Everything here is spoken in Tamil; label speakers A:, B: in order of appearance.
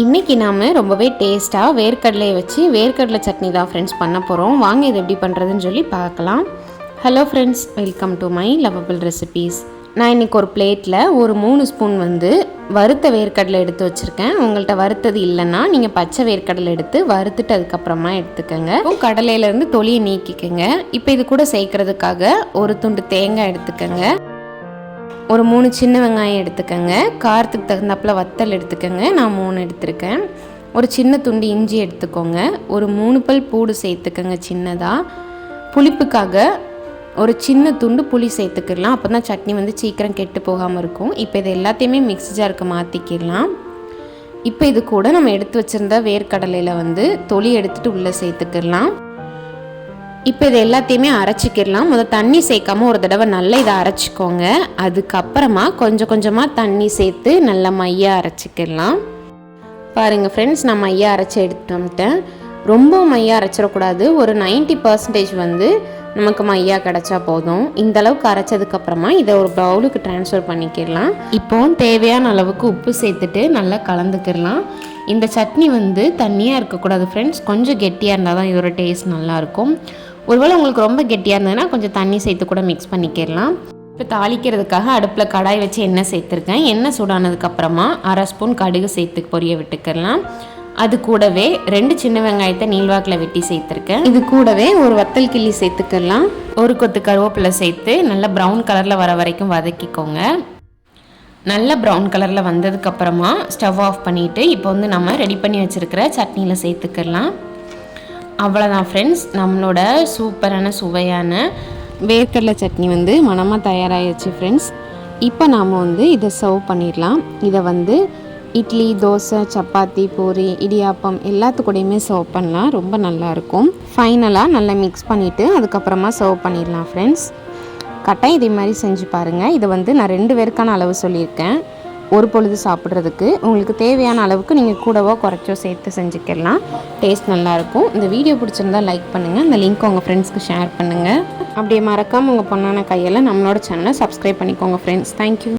A: இன்றைக்கி நாம் ரொம்பவே டேஸ்ட்டாக வேர்க்கடலையை வச்சு வேர்க்கடலை சட்னி தான் ஃப்ரெண்ட்ஸ் பண்ண போகிறோம் வாங்க இது எப்படி பண்ணுறதுன்னு சொல்லி பார்க்கலாம். Hello friends welcome to my lovable recipes நான் இன்றைக்கி ஒரு பிளேட்டில் ஒரு மூணு ஸ்பூன் வந்து வறுத்த வேர்க்கடலை எடுத்து வச்சுருக்கேன். உங்கள்கிட்ட வறுத்தது இல்லைன்னா நீங்கள் பச்சை வேர்க்கடலை எடுத்து வறுத்துட்டு அதுக்கப்புறமா எடுத்துக்கோங்க. கடலையிலேருந்து தொலியை நீக்கிக்கோங்க. இப்போ இது கூட சேர்க்கறதுக்காக ஒரு துண்டு தேங்காய் எடுத்துக்கோங்க. ஒரு மூணு சின்ன வெங்காயம் எடுத்துக்கோங்க. காரத்துக்கு தகுந்தாப்புல வத்தல் எடுத்துக்கோங்க. நான் மூணு எடுத்திருக்கேன். ஒரு சின்ன துண்டு இஞ்சி எடுத்துக்கோங்க. ஒரு மூணு பல் பூடு சேர்த்துக்கோங்க சின்னதாக புளிப்புக்காக ஒரு சின்ன துண்டு புளி சேர்த்துக்கிடலாம். அப்போ தான் சட்னி வந்து சீக்கிரம் கெட்டு போகாமல் இருக்கும். இப்போ இது எல்லாத்தையுமே மிக்ஸி ஜாருக்கு மாற்றிக்கிடலாம் இப்போ இது கூட நம்ம எடுத்து வச்சுருந்த வேர்க்கடலையில் வந்து தொளி எடுத்துகிட்டு உள்ளே சேர்த்துக்கிடலாம். இப்போ இது எல்லாத்தையுமே அரைச்சிக்கிடலாம். முதல் தண்ணி சேர்க்காம ஒரு தடவை நல்லா இதை அரைச்சிக்கோங்க. அதுக்கப்புறமா கொஞ்சம் கொஞ்சமாக தண்ணி சேர்த்து நல்லா மையாக அரைச்சிக்கிடலாம். பாருங்கள் ஃப்ரெண்ட்ஸ் நான் மையாக அரைச்சி எடுத்துட்டு வந்துட்டேன். ரொம்ப மையாக அரைச்சிடக்கூடாது. ஒரு 90% பர்சன்டேஜ் வந்து நமக்கு மையாக கிடச்சா போதும். இந்த அளவுக்கு அரைச்சதுக்கப்புறமா இதை ஒரு பவுலுக்கு ட்ரான்ஸ்ஃபர் பண்ணிக்கிடலாம். இப்போ தேவையான அளவுக்கு உப்பு சேர்த்துட்டு நல்லா கலந்துக்கிடலாம். இந்த சட்னி வந்து தண்ணியாக இருக்கக்கூடாது ஃப்ரெண்ட்ஸ் கொஞ்சம் கெட்டியாக இருந்தால் தான் இதோட டேஸ்ட் நல்லாயிருக்கும் ஒருவேளை உங்களுக்கு ரொம்ப கெட்டியாக இருந்ததுன்னா கொஞ்சம் தண்ணி சேர்த்து கூட மிக்ஸ் பண்ணிக்கிடலாம். இப்போ தாளிக்கிறதுக்காக அடுப்பில் கடாய் வச்சு எண்ணெய் சேர்த்துருக்கேன். எண்ணெய் சூடானதுக்கப்புறமா அரை ஸ்பூன் கடுகு சேர்த்து பொரிய விட்டுக்கலாம் அது கூடவே ரெண்டு சின்ன வெங்காயத்தை நீள்வாக்கில் வெட்டி சேர்த்துருக்கேன். இது கூடவே ஒரு வத்தல் கிள்ளி சேர்த்துக்கலாம் ஒரு கொத்து கருவேப்பிலை சேர்த்து நல்லா ப்ரௌன் கலரில் வர வரைக்கும் வதக்கிக்கோங்க. நல்ல ப்ரௌன் கலரில் வந்ததுக்கப்புறமா ஸ்டவ் ஆஃப் பண்ணிவிட்டு இப்போ வந்து நம்ம ரெடி பண்ணி வச்சுருக்கிற சட்னியில் சேர்த்துக்கலாம் அவ்வளோதான் ஃப்ரெண்ட்ஸ் நம்மளோட சூப்பரான சுவையான வேர்க்கடலை சட்னி வந்து மனமாக தயாராகிடுச்சு ஃப்ரெண்ட்ஸ் இப்போ நாம் வந்து இதை சர்வ் பண்ணிடலாம். இதை வந்து இட்லி தோசை சப்பாத்தி பூரி இடியாப்பம் எல்லாத்துக்கூடையுமே சர்வ் பண்ணலாம் ரொம்ப நல்லாயிருக்கும். ஃபைனலாக நல்லா மிக்ஸ் பண்ணிவிட்டு அதுக்கப்புறமா சர்வ் பண்ணிடலாம் ஃப்ரெண்ட்ஸ் கட்டாயம் இதே மாதிரி செஞ்சு பாருங்கள் இதை வந்து நான் ரெண்டு பேருக்கான அளவு சொல்லியிருக்கேன். ஒரு பொழுது சாப்பிட்றதுக்கு உங்களுக்கு தேவையான அளவுக்கு நீங்கள் கூடவோ குறைச்சோ சேர்த்து செஞ்சுக்கலாம். டேஸ்ட் நல்லாயிருக்கும். இந்த வீடியோ பிடிச்சிருந்தா லைக் பண்ணுங்கள் இந்த லிங்க் உங்கள் ஃப்ரெண்ட்ஸ்க்கு ஷேர் பண்ணுங்கள் அப்படியே மறக்காமல் உங்கள் பொண்ணான கையில் நம்மளோட சேனலை சப்ஸ்கிரைப் பண்ணிக்கோங்க ஃப்ரெண்ட்ஸ் தேங்க்யூ